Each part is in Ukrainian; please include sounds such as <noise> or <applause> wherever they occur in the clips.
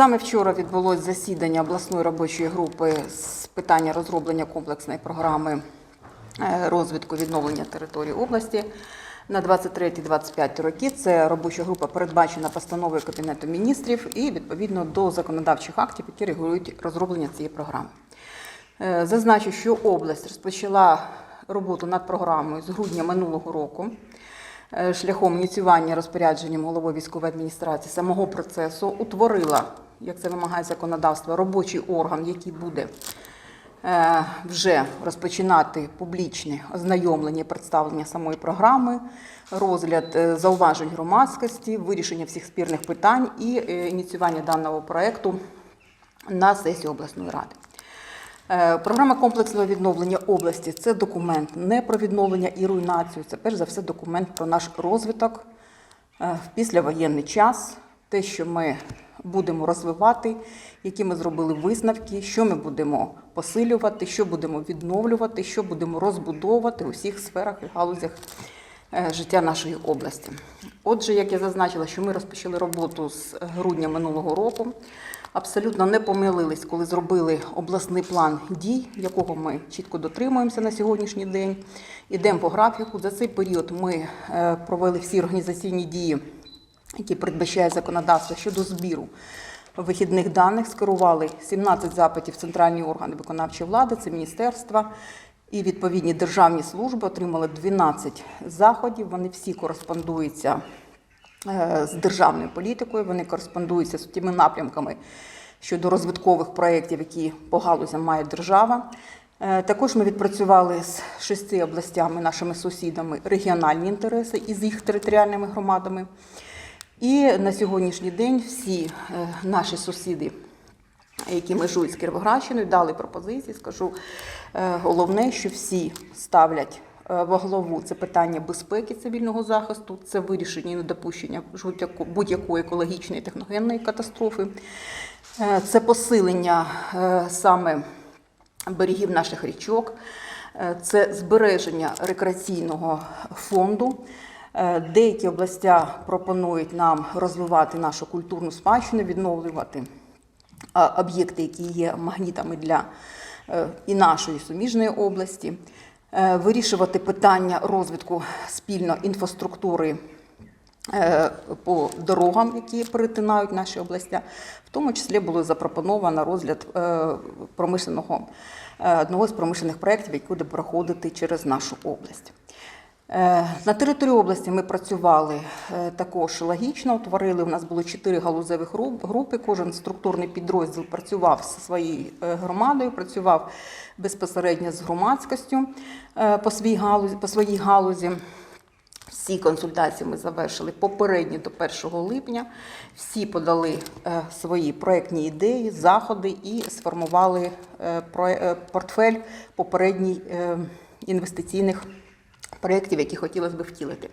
Саме вчора відбулось засідання обласної робочої групи з питання розроблення комплексної програми е, розвитку відновлення території області на 23-25 роки. Це робоча група передбачена постановою Кабінету міністрів і відповідно до законодавчих актів, які регулюють розроблення цієї програми. Е, Зазначу, що область розпочала роботу над програмою з грудня минулого року шляхом ініціювання розпорядженням голови військової адміністрації самого процесу утворила, як це вимагає законодавство, робочий орган, який буде е, вже розпочинати публічне ознайомлення представлення самої програми, розгляд е, зауважень громадськості, вирішення всіх спірних питань і е, ініціювання даного проекту на сесію обласної ради. Е, Програма комплексного відновлення області це документ не про відновлення і руйнацію, це перш за все документ про наш розвиток е, в післявоєнний час, те, що ми будемо розвивати, які ми зробили висновки, що ми будемо посилювати, що будемо відновлювати, що будемо розбудовувати у всіх сферах і галузях е, життя нашої області. Отже, як я зазначила, що ми розпочали роботу з грудня минулого року. Абсолютно не помилились, коли зробили обласний план дій, якого ми чітко дотримуємося на сьогоднішній день. Ідемо по графіку. За цей період ми е, провели всі організаційні дії, які передбачає законодавство щодо збіру вихідних даних, скерували 17 запитів центральні органи виконавчої влади, це міністерства і відповідні державні служби. Отримали 12 заходів. Вони всі кореспондуються з державною політикою, вони кореспондуються з тими напрямками щодо розвиткових проєктів, які по галузям має держава. Е, Також ми відпрацювали з шести областями, нашими сусідами, регіональні інтереси із їх територіальними громадами. І на сьогоднішній день всі е, наші сусіди, які межують з Кіровоградщиною, дали пропозиції. Скажу е, головне, що всі ставлять е, во главу. Це питання безпеки цивільного захисту, це вирішення і недопущення будь-якої екологічної і техногенної катастрофи, Е, це посилення е, саме берегів наших річок, е, це збереження рекреаційного фонду. Е, Деякі областя пропонують нам розвивати нашу культурну спадщину, відновлювати об'єкти, які є магнітами для е, і нашої суміжної області, е, вирішувати питання розвитку спільно інфраструктури е, по дорогам, які перетинають наші області, В тому числі було запропоновано розгляд е, промишленого е, одного з промишлених проєктів, який буде проходити через нашу область. Е, На території області ми працювали е, також логічно. Утворили у нас було чотири галузеві гру- групи. Кожен структурний підрозділ працював зі своєю е, громадою, працював безпосередньо з громадськістю по своїй галузі. По своїй галузі. Всі консультації ми завершили попередньо до 1 липня. Всі подали свої проектні ідеї, заходи і сформували портфель попередній інвестиційних проєктів, які хотілося б втілити.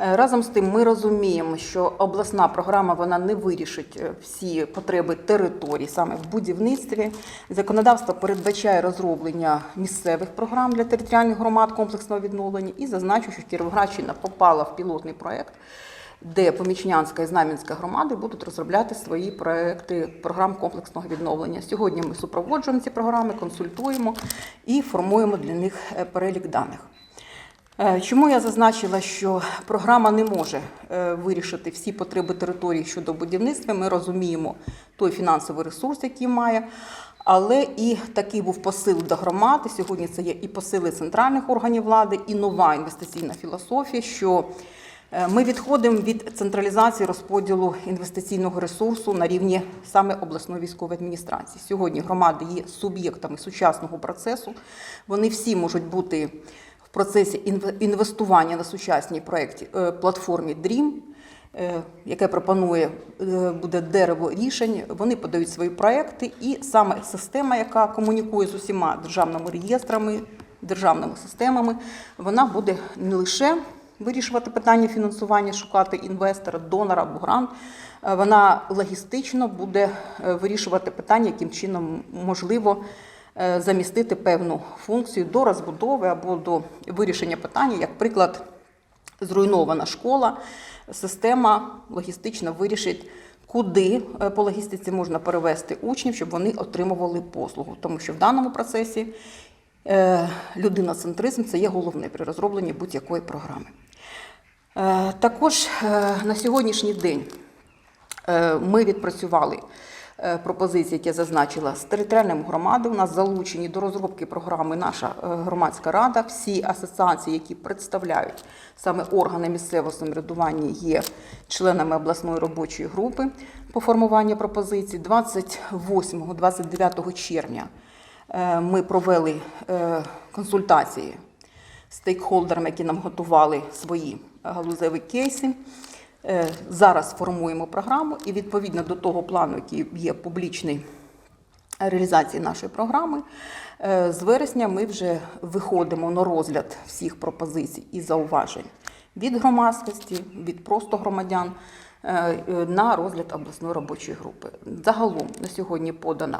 Е, Разом з тим, ми розуміємо, що обласна програма вона не вирішить е, всі потреби територій саме в будівництві. Законодавство передбачає розроблення місцевих програм для територіальних громад комплексного відновлення і зазначу, що Кіровоградщина попала в пілотний проєкт, де Помічнянська і Знам'янська громади будуть розробляти свої проекти програм комплексного відновлення. Сьогодні ми супроводжуємо ці програми, консультуємо і формуємо для них е, перелік даних. Е, Чому я зазначила, що програма не може е, вирішити всі потреби території щодо будівництва? Ми розуміємо той фінансовий ресурс, який має, але і такий був посил до громади. Сьогодні це є і посили центральних органів влади, і нова інвестиційна філософія. що е, ми відходимо від централізації розподілу інвестиційного ресурсу на рівні саме обласної військової адміністрації. Сьогодні громади є суб'єктами сучасного процесу. Вони всі можуть бути в процесі інве- інвестування на сучасній проєкті е, платформі DREAM, е, яке пропонує е, буде дерево рішень. Вони подають свої проекти, і саме система, яка комунікує з усіма державними реєстрами, державними системами, вона буде не лише вирішувати питання фінансування, шукати інвестора, донора або грант. Вона логістично буде вирішувати питання, яким чином можливо замістити певну функцію до розбудови або до вирішення питання, як приклад, зруйнована школа, система логістично вирішить куди е, по логістиці можна перевести учнів, щоб вони отримували послугу. Тому що в даному процесі е, людиноцентризм це є головне при розробленні будь-якої програми. Е, Також е, на сьогоднішній день е, ми відпрацювали е, пропозиції, які я зазначила, з територіальними громадами. У нас залучені до розробки програми наша е, громадська рада. Всі асоціації, які представляють саме органи місцевого самоврядування, є членами обласної робочої групи по формуванню пропозицій. 28-29 червня е, ми провели консультації стейкхолдерами, які нам готували свої галузеві кейси. Е, Зараз формуємо програму і відповідно до того плану, який є публічний реалізації нашої програми, е, з вересня ми вже виходимо на розгляд всіх пропозицій і зауважень від громадськості, від просто громадян е, на розгляд обласної робочої групи. Загалом на сьогодні подано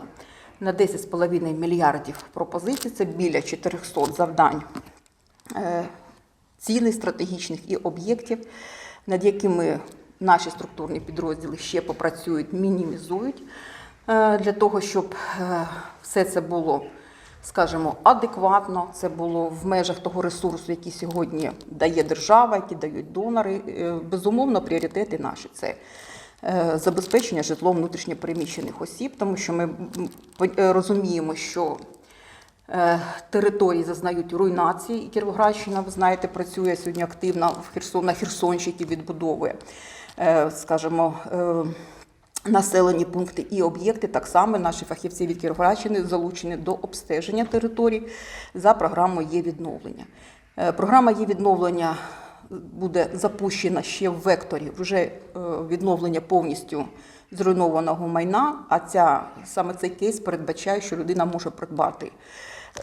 на 10,5 мільярдів пропозицій. Це біля 400 завдань цілей стратегічних і об'єктів, над якими наші структурні підрозділи ще попрацюють, мінімізують е, для того, щоб е, все це було, скажімо, адекватно, це було в межах того ресурсу, який сьогодні дає держава, які дають донори. Е, Безумовно, пріоритети наші це. Забезпечення житлом внутрішньопереміщених осіб, тому що ми розуміємо, що Території зазнають руйнації. І Кіровоградщина, ви знаєте, працює сьогодні активно в Херсон, на Херсонщині відбудовує, е, скажімо, е, населені пункти і об'єкти. Так само наші фахівці від Кіровоградщини залучені до обстеження територій за програмою є відновлення. Е, Програма є відновлення буде запущена ще в векторі вже е, відновлення повністю зруйнованого майна. А ця саме цей кейс передбачає, що людина може придбати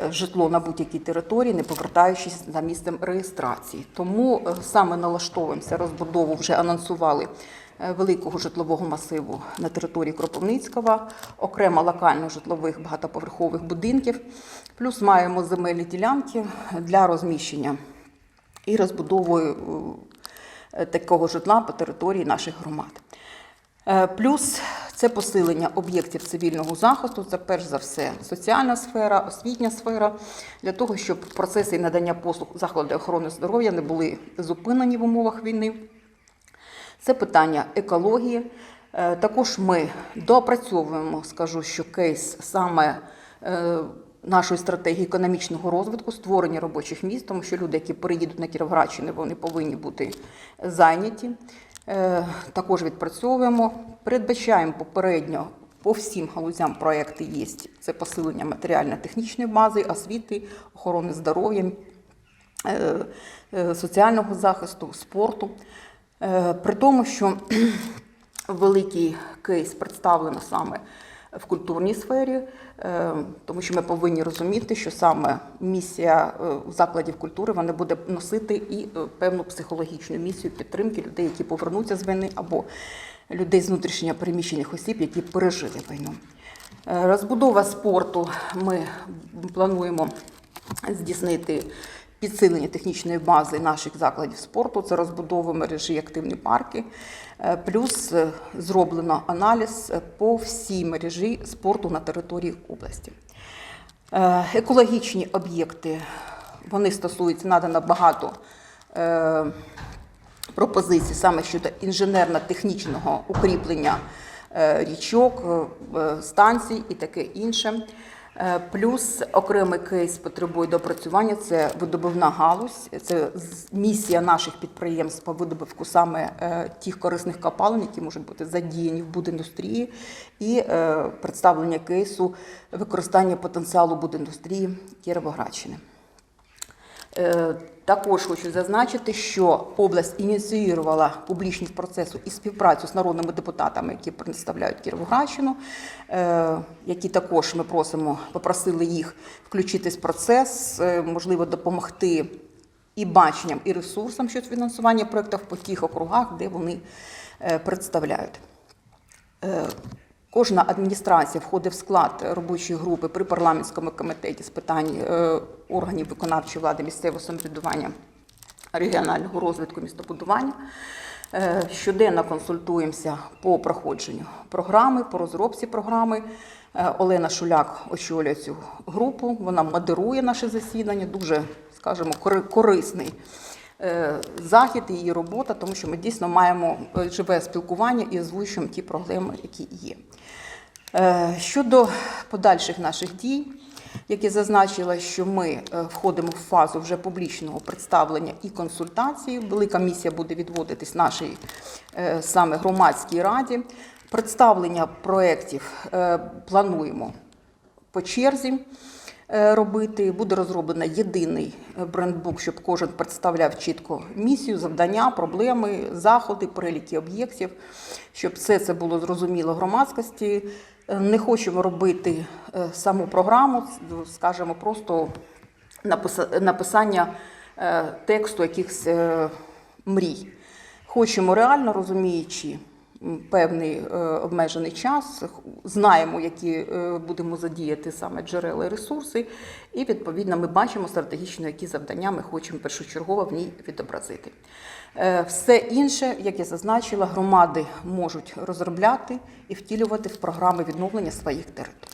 е, житло на будь-якій території, не повертаючись за місцем реєстрації. Тому е, саме налаштовуємося розбудову, вже анонсували е, великого житлового масиву на території Кропивницького, окремо локально житлових багатоповерхових будинків. Плюс маємо земельні ділянки для розміщення і розбудовою е, такого житла по території наших громад. Е, Плюс це посилення об'єктів цивільного захисту, це перш за все соціальна сфера, освітня сфера, для того, щоб процеси надання послуг закладів охорони здоров'я не були зупинені в умовах війни. Це питання екології. Е, Також ми доопрацьовуємо, скажу, що кейс саме е, нашої стратегії економічного розвитку, створення робочих місць, тому що люди, які переїдуть на Кіровоградщину, вони повинні бути зайняті. Е, Також відпрацьовуємо, передбачаємо попередньо по всім галузям проекти є. Це посилення матеріально-технічної бази, освіти, охорони здоров'я, е, е, соціального захисту, спорту. При тому, що <clears throat> великий кейс представлено саме в культурній сфері, е, тому що ми повинні розуміти, що саме місія е, закладів культури вона буде носити і е, певну психологічну місію підтримки людей, які повернуться з війни, або людей з внутрішньо переміщених осіб, які пережили війну. Розбудова спорту ми плануємо здійснити підсилення технічної бази наших закладів спорту, це розбудова мережі активні парки. Е, Плюс е, зроблено аналіз е, по всій мережі спорту на території області. Екологічні об'єкти вони стосуються надано багато пропозицій саме щодо інженерно-технічного укріплення річок, станцій і таке інше. Е, Плюс окремий кейс потребує допрацювання. Це видобувна галузь, це місія наших підприємств по видобувку саме е, тих корисних копалин, які можуть бути задіяні в будіндустрії, і е, представлення кейсу використання потенціалу будіндустрії Кіровоградщини. Також хочу зазначити, що область ініціювала публічність процесу і співпрацю з народними депутатами, які представляють Кіровоградщину, е, які також ми просимо, попросили їх включитись в процес, е, можливо, допомогти і баченням, і ресурсам щодо фінансування проєктів по тих округах, де вони е, представляють. Кожна адміністрація входить в склад робочої групи при парламентському комітеті з питань органів виконавчої влади, місцевого самоврядування, регіонального розвитку, містобудування. Е, Щоденно консультуємося по проходженню програми, по розробці програми. Е, Олена Шуляк очолює цю групу. Вона модерує наше засідання. Дуже, скажімо, корисний е, захід її робота, тому що ми дійсно маємо живе спілкування і озвучуємо ті проблеми, які є. Щодо подальших наших дій, як я зазначила, що ми е, входимо в фазу вже публічного представлення і консультації. Велика місія буде відводитись нашій е, саме громадській раді. Представлення проєктів е, плануємо по черзі робити. Буде розроблено єдиний брендбук, щоб кожен представляв чітко місію, завдання, проблеми, заходи, переліки об'єктів, щоб все це було зрозуміло громадськості. Не хочемо робити е, саму програму, скажімо, просто написа- написання е, тексту якихось е, мрій. Хочемо реально розуміючи певний е, обмежений час, знаємо, які е, будемо задіяти саме джерела і ресурси, і відповідно ми бачимо стратегічно, які завдання ми хочемо першочергово в ній відобразити. Е, Все інше, як я зазначила, громади можуть розробляти і втілювати в програми відновлення своїх територій.